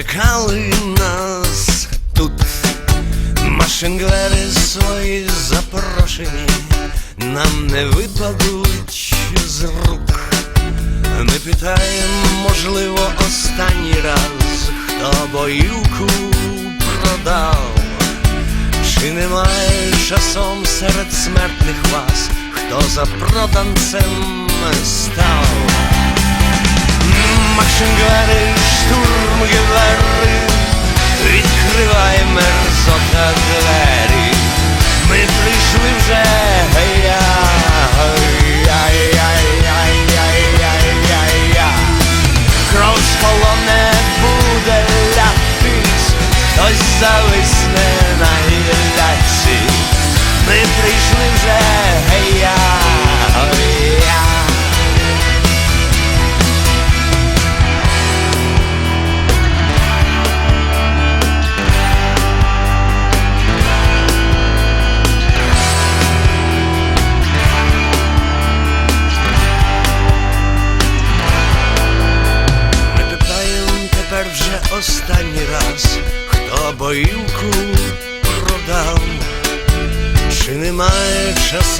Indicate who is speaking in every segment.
Speaker 1: чекали нас тут. Машинглери свої запрошені, нам не випадуть з рук. Ми питаємо, можливо, останній раз, хто боївку продав. Чи немає часом серед смертних вас, хто за проданцем став? Машинглери, штурмгевери, відкривай мерзота двері.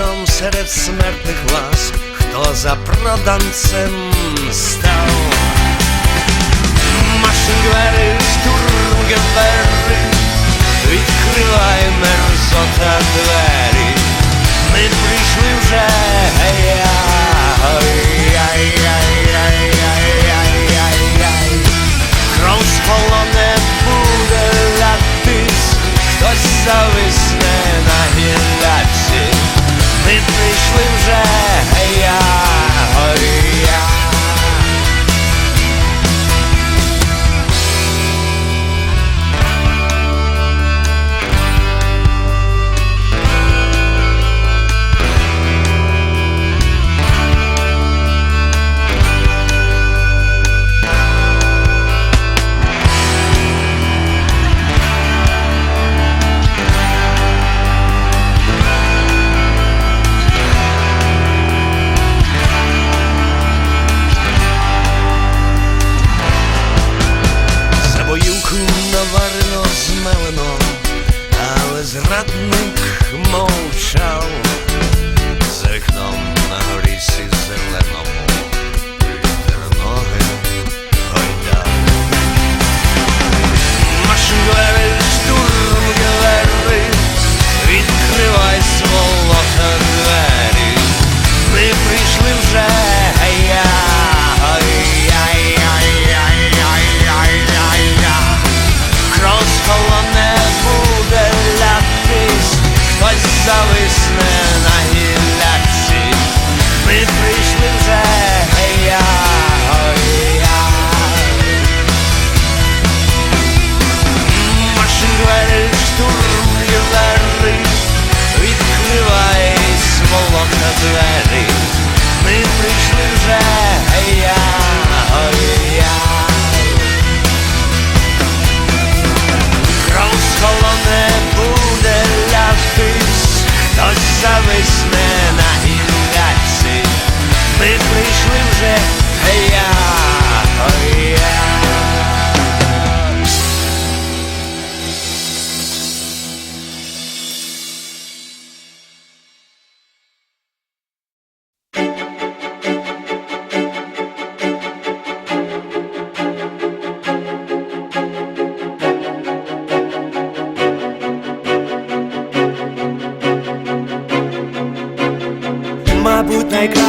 Speaker 1: Немає серед смертних вас, хто за проданцем став?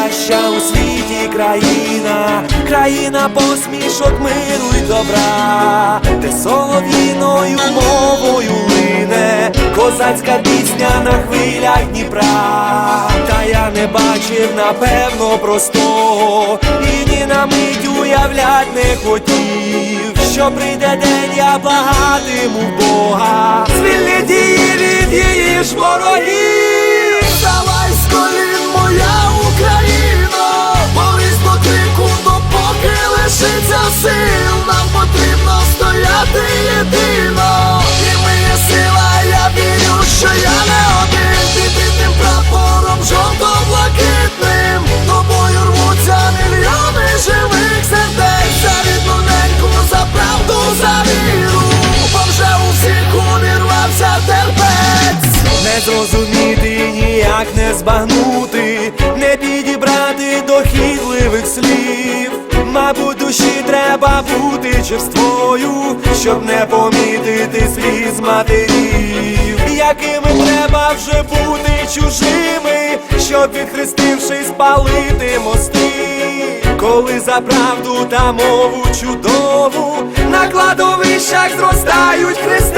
Speaker 2: Найкраща у світі країна, країна посмішок миру й добра, де солов'їною мовою лине, козацька пісня на хвилях Дніпра. Та я не бачив, напевно, простого, і ні на мить уявлять не хотів, що прийде день, я благатиму Бога, звільнить її від її ж ворогів. ти єдина, і моя сила, я вірю, що я не один. Прапором, жовто-блакитним. Тобою рвуться мільйони живих сердець.
Speaker 1: За рідну за правду, за Бо вже у всіх терпець. Не зрозуміти, ніяк не збагнути, не підібрати дохідливих слів. Мабуть, душі треба бути черствою щоб не помітити сліз матерів, якими треба вже бути чужими, щоб відхрестившись, палити мости, коли за правду та мову чудову на кладовищах зростають хрести.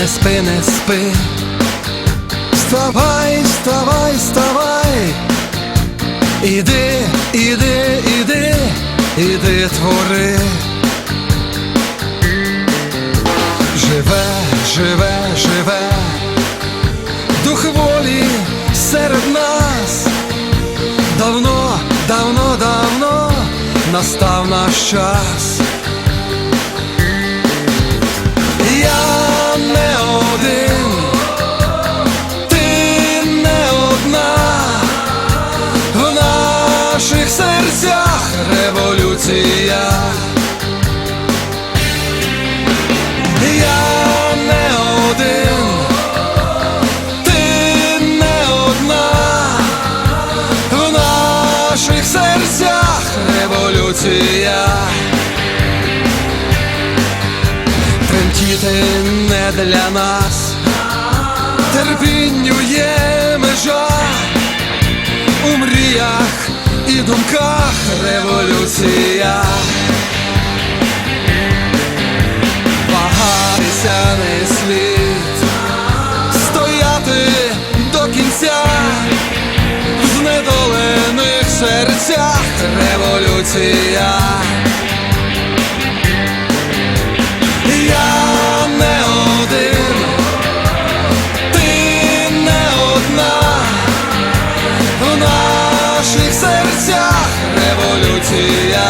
Speaker 3: не
Speaker 4: спи, не спи. Вставай, вставай, вставай. Іди, іди, іди, іди, твори. Живе, живе, живе, дух волі серед нас. Давно, давно, давно настав наш час. я Тремтіти не для нас, терпінню є межа. У мріях і думках революція. Багатися не танцях революція. Я не один, ти не одна, в наших серцях революція.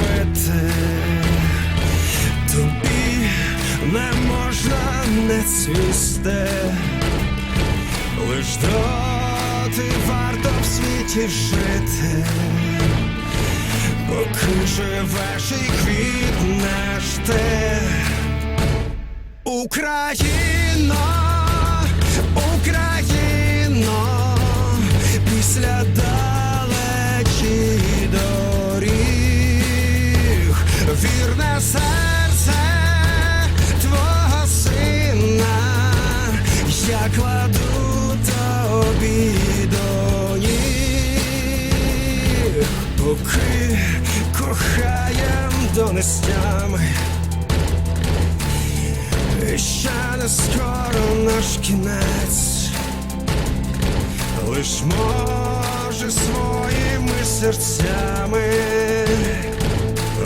Speaker 5: Не цвісти, лиш доти варто в світі жити, поки живеш і квітнеш ти. Україно, Україно, після кохаєм до нестями. І Ще не скоро наш кінець, лиш може своїми серцями.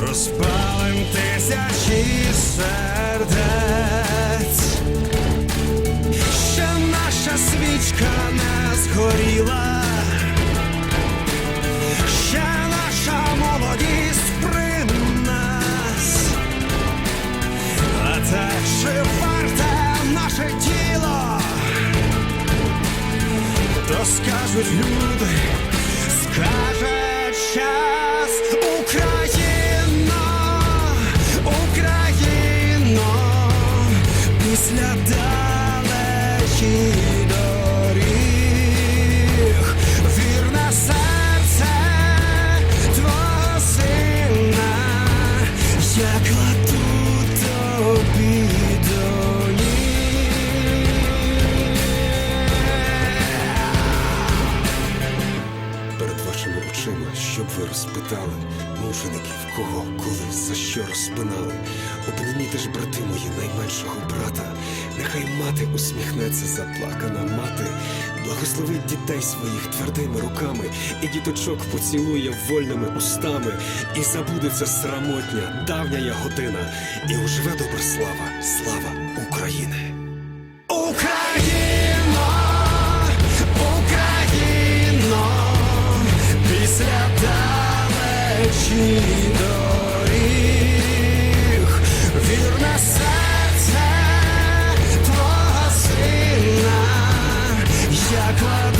Speaker 5: Розпалим тисячі сердець, ще наша свічка не згоріла,
Speaker 6: with you today. Що розпинали. Обніміте ж, брати мої, найменшого брата, нехай мати усміхнеться заплакана мати, благословить дітей своїх твердими руками, і діточок поцілує вольними устами, і забудеться срамотня, давня година, і оживе добра слава, слава України.
Speaker 5: Україно, Україно, після далечі до club.